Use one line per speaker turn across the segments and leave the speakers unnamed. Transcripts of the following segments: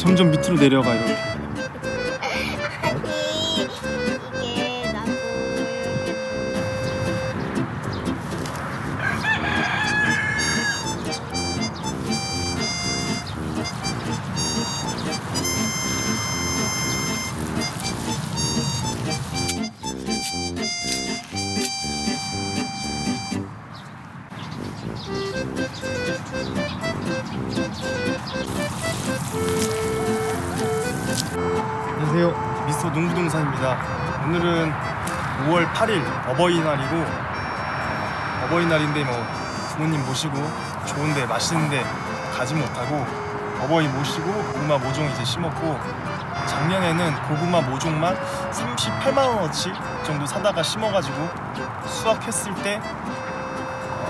점점 밑으로 내려가 이렇게. 안녕하세요. 미스터 농부동산입니다. 오늘은 5월 8일 어버이날이고 어버이날인데 뭐 부모님 모시고 좋은데 맛있는데 가지 못하고 어버이 모시고 고구마 모종 이제 심었고 작년에는 고구마 모종만 38만 원어치 정도 사다가 심어가지고 수확했을 때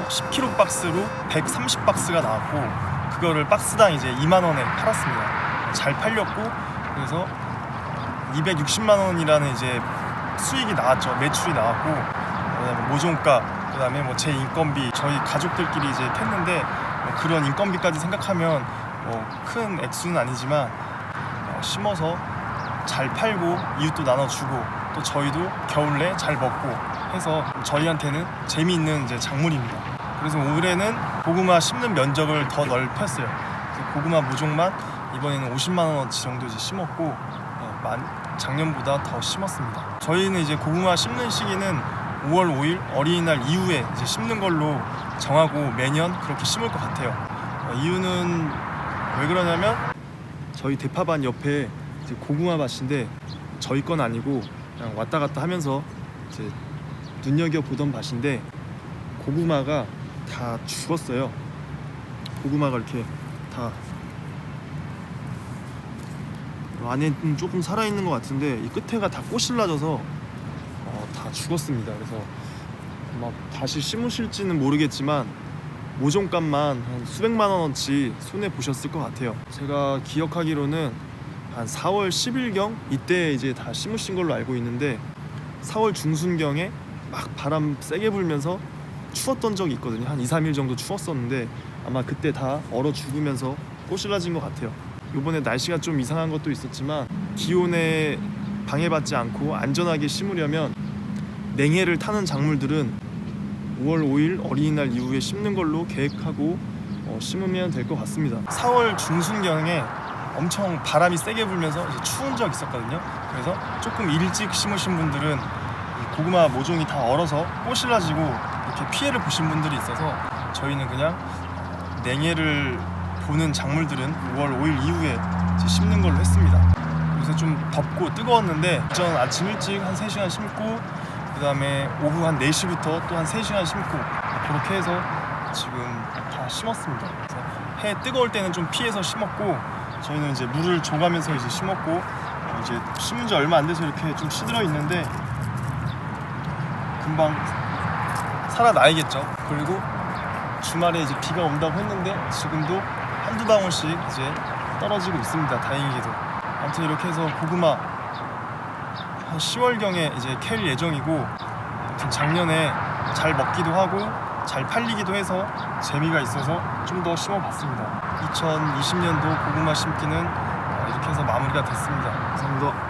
10kg 박스로 130 박스가 나왔고 그거를 박스당 이제 2만 원에 팔았습니다. 잘 팔렸고 그래서 260만 원이라는 이제 수익이 나왔죠. 매출이 나왔고 그다음에 모종가 그다음에 뭐 제 인건비 저희 가족들끼리 이제 했는데 뭐 그런 인건비까지 생각하면 뭐 큰 액수는 아니지만 어, 심어서 잘 팔고 이웃도 나눠주고 또 저희도 겨울에 잘 먹고 해서 저희한테는 재미있는 이제 작물입니다. 그래서 올해는 고구마 심는 면적을 더 넓혔어요. 고구마 모종만 이번에는 50만 원어치 정도 이제 심었고 어, 만, 작년보다 더 심었습니다. 저희는 이제 고구마 심는 시기는 5월 5일 어린이날 이후에 이제 심는 걸로 정하고 매년 그렇게 심을 것 같아요. 어, 이유는 왜 그러냐면 저희 대파반 옆에 이제 고구마 밭인데 저희 건 아니고 그냥 왔다 갔다 하면서 이제 눈여겨 보던 밭인데 고구마가 다 죽었어요. 고구마가 이렇게 다 안에는 조금 살아 있는 것 같은데 이 끝에가 다 꼬실라져서 어, 다 죽었습니다. 그래서 막 다시 심으실지는 모르겠지만 모종값만 한 수백만 원어치 손해 보셨을 것 같아요. 제가 기억하기로는 한 4월 10일경 이때 이제 다 심으신 걸로 알고 있는데 4월 중순경에 막 바람 세게 불면서 추웠던 적이 있거든요. 한 2, 3일 정도 추웠었는데 아마 그때 다 얼어 죽으면서 꼬실라진 것 같아요. 이번에 날씨가 좀 이상한 것도 있었지만 기온에 방해받지 않고 안전하게 심으려면 냉해를 타는 작물들은 5월 5일 어린이날 이후에 심는 걸로 계획하고 어, 심으면 될 것 같습니다. 4월 중순경에 엄청 바람이 세게 불면서 추운 적 있었거든요. 그래서 조금 일찍 심으신 분들은 이 고구마 모종이 다 얼어서 꼬실라지고 이렇게 피해를 보신 분들이 있어서 저희는 그냥 냉해를 보는 작물들은 5월 5일 이후에 심는 걸로 했습니다. 요새 좀 덥고 뜨거웠는데 전 아침 일찍 한 3시간 심고 그 다음에 오후 한 4시부터 또 한 3시간 심고 그렇게 해서 지금 다 심었습니다. 해 뜨거울 때는 좀 피해서 심었고 저희는 이제 물을 줘가면서 이제 심었고 어, 이제 심은 지 얼마 안 돼서 이렇게 좀 시들어 있는데 금방 살아나야겠죠. 그리고 주말에 이제 비가 온다고 했는데 지금도 한두 방울씩 이제 떨어지고 있습니다. 다행히도. 아무튼 이렇게 해서 고구마 한 10월경에 이제 캘 예정이고 아무튼 작년에 잘 먹기도 하고 잘 팔리기도 해서 재미가 있어서 좀 더 심어봤습니다. 2020년도 고구마 심기는 어, 이렇게 해서 마무리가 됐습니다. 감사합니다.